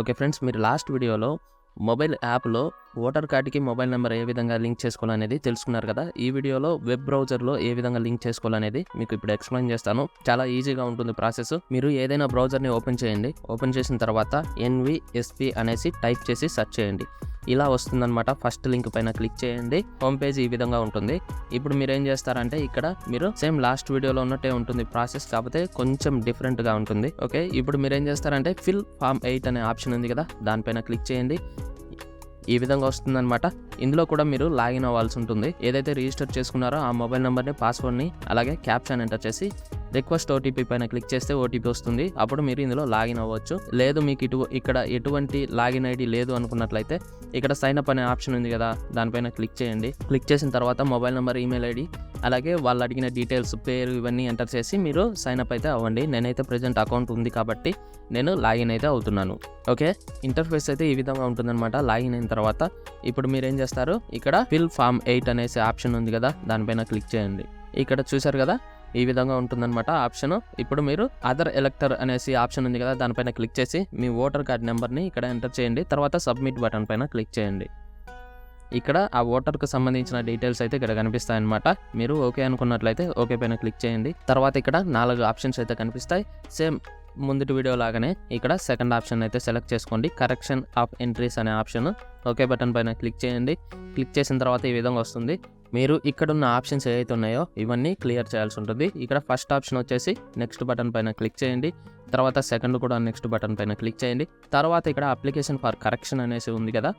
Okay friends మీరు last వీడియోలో mobile యాప్లో ఓటర్ కార్డ్కి మొబైల్ నెంబర్ ఏ విధంగా లింక్ చేసుకోవాలనేది తెలుసుకున్నారు కదా. ఈ వీడియోలో వెబ్ బ్రౌజర్లో ఏ విధంగా లింక్ చేసుకోవాలనేది మీకు ఇప్పుడు ఎక్స్ప్లెయిన్ చేస్తాను. చాలా ఈజీగా ఉంటుంది ప్రాసెస్. మీరు ఏదైనా బ్రౌజర్ని ఓపెన్ చేయండి. ఓపెన్ చేసిన తర్వాత ఎన్విఎస్పి అనేసి టైప్ చేసి సెర్చ్ చేయండి. ఇలా వస్తుందన్నమాట. ఫస్ట్ లింక్ పైన క్లిక్ చేయండి. హోమ్ పేజ్ ఈ విధంగా ఉంటుంది. ఇప్పుడు మీరు ఏం చేస్తారంటే ఇక్కడ మీరు సేమ్ లాస్ట్ వీడియోలో ఉన్నట్టే ఉంటుంది ప్రాసెస్ కాకపోతే కొంచెం డిఫరెంట్గా ఉంటుంది. ఓకే ఇప్పుడు మీరు ఏం చేస్తారంటే ఫిల్ ఫామ్ ఎయిట్ అనే ఆప్షన్ ఉంది కదా దానిపైన క్లిక్ చేయండి. ఈ విధంగా వస్తుందన్నమాట. ఇందులో కూడా మీరు లాగిన్ అవ్వాల్సి ఉంటుంది. ఏదైతే రిజిస్టర్ చేసుకున్నారో ఆ మొబైల్ నెంబర్ని పాస్వర్డ్ని అలాగే క్యాప్షన్ ఎంటర్ చేసి రిక్వెస్ట్ ఓటీపీ పైన క్లిక్ చేస్తే ఓటీపీ వస్తుంది. అప్పుడు మీరు ఇందులో లాగిన్ అవ్వచ్చు. లేదు మీకు ఇటు ఇక్కడ ఎటువంటి లాగిన్ ఐడి లేదు అనుకున్నట్లయితే ఇక్కడ సైన్ అప్ అనే ఆప్షన్ ఉంది కదా దానిపైన క్లిక్ చేయండి. క్లిక్ చేసిన తర్వాత మొబైల్ నెంబర్ ఈమెయిల్ ఐడి అలాగే వాళ్ళు అడిగిన డీటెయిల్స్ పేరు ఇవన్నీ ఎంటర్ చేసి మీరు సైన్ అప్ అయితే అవ్వండి. నేనైతే ప్రజెంట్ అకౌంట్ ఉంది కాబట్టి నేను లాగిన్ అయితే అవుతున్నాను. ఓకే? ఇంటర్ఫేస్ అయితే ఈ విధంగా ఉంటుందన్నమాట. లాగిన్ అయిన తర్వాత ఇప్పుడు మీరు ఏం చేస్తారు? ఇక్కడ ఫిల్ ఫామ్ ఎయిట్ అనేసి ఆప్షన్ ఉంది కదా దానిపైన క్లిక్ చేయండి. ఇక్కడ చూసారు కదా ఈ విధంగా ఉంటుందన్నమాట ఆప్షన్. ఇప్పుడు మీరు అదర్ ఎలక్టర్ అనేసి ఆప్షన్ ఉంది కదా దానిపైన క్లిక్ చేసి మీ ఓటర్ కార్డ్ నెంబర్ని ఇక్కడ ఎంటర్ చేయండి. తర్వాత సబ్మిట్ బటన్ పైన క్లిక్ చేయండి. ఇక్కడ ఆ ఓటర్కు సంబంధించిన డీటెయిల్స్ అయితే ఇక్కడ కనిపిస్తాయి అనమాట మీరు ఓకే అనుకున్నట్లయితే ఓకే పైన క్లిక్ చేయండి. తర్వాత ఇక్కడ నాలుగు ఆప్షన్స్ అయితే కనిపిస్తాయి. సేమ్ ముందుటి వీడియో లాగానే ఇక్కడ సెకండ్ ఆప్షన్ అయితే సెలెక్ట్ చేసుకోండి. కరెక్షన్ ఆఫ్ ఎంట్రీస్ అనే ఆప్షన్ ఓకే బటన్ పైన క్లిక్ చేయండి. క్లిక్ చేసిన తర్వాత ఈ విధంగా వస్తుంది. మీరు ఇక్కడ ఉన్న ఆప్షన్స్ ఏవైతే ఉన్నాయో ఇవన్నీ క్లియర్ చేయాల్సి ఉంటుంది. ఇక్కడ ఫస్ట్ ఆప్షన్ వచ్చేసి నెక్స్ట్ బటన్ పైన క్లిక్ చేయండి. తర్వాత సెకండ్ కూడా నెక్స్ట్ బటన్ పైన క్లిక్ చేయండి. తర్వాత ఇక్కడ అప్లికేషన్ ఫర్ కరెక్షన్ అనేసి ఉంది కదా.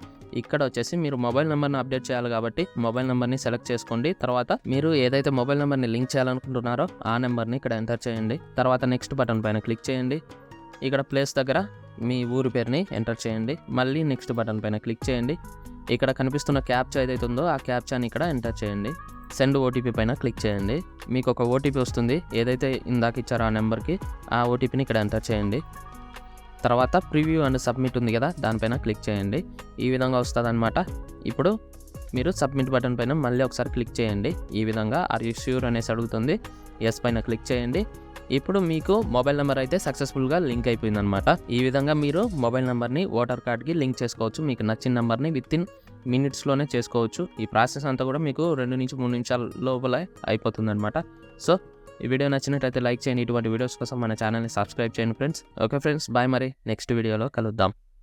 ఇక్కడ వచ్చేసి మీరు మొబైల్ నెంబర్ని అప్డేట్ చేయాలి కాబట్టి మొబైల్ నెంబర్ని సెలెక్ట్ చేసుకోండి. తర్వాత మీరు ఏదైతే మొబైల్ నెంబర్ని లింక్ చేయాలనుకుంటున్నారో ఆ నెంబర్ని ఇక్కడ ఎంటర్ చేయండి. తర్వాత నెక్స్ట్ బటన్ పైన క్లిక్ చేయండి. ఇక్కడ ప్లేస్ దగ్గర మీ ఊరి పేరుని ఎంటర్ చేయండి. మళ్ళీ నెక్స్ట్ బటన్ పైన క్లిక్ చేయండి. ఇక్కడ కనిపిస్తున్న క్యాప్చా ఏదైతే ఉందో ఆ క్యాప్చాని ఇక్కడ ఎంటర్ చేయండి. సెండ్ ఓటీపీ పైన క్లిక్ చేయండి. మీకు ఒక ఓటీపీ వస్తుంది. ఏదైతే ఇందాక ఇచ్చారో ఆ నెంబర్కి ఆ ఓటీపీని ఇక్కడ ఎంటర్ చేయండి. తర్వాత ప్రివ్యూ అండ్ సబ్మిట్ ఉంది కదా దానిపైన క్లిక్ చేయండి. ఈ విధంగా వస్తుంది అనమాట ఇప్పుడు మీరు సబ్మిట్ బటన్ పైన మళ్ళీ ఒకసారి క్లిక్ చేయండి. ఈ విధంగా ఆర్ యూ ష్యూర్ అనేసి అడుగుతుంది. ఎస్ పైన క్లిక్ చేయండి. ఇప్పుడు మీకు మొబైల్ నెంబర్ అయితే సక్సెస్ఫుల్గా లింక్ అయిపోయిందనమాట ఈ విధంగా మీరు మొబైల్ నెంబర్ని ఓటర్ కార్డ్కి లింక్ చేసుకోవచ్చు. మీకు నచ్చిన నెంబర్ని విత్ ఇన్ మినిట్స్లోనే చేసుకోవచ్చు. ఈ ప్రాసెస్ అంతా కూడా మీకు రెండు నుంచి మూడు నిమిషాల లోపల అయిపోతుంది అనమాట సో ఈ వీడియో నచ్చినట్టయితే లైక్ చేయండి. ఇటువంటి వీడియోస్ కోసం మన ఛానల్ని సబ్స్క్రైబ్ చేయండి ఫ్రెండ్స్. ఓకే ఫ్రెండ్స్ బాయ్ మరి. నెక్స్ట్ వీడియోలో కలుద్దాం.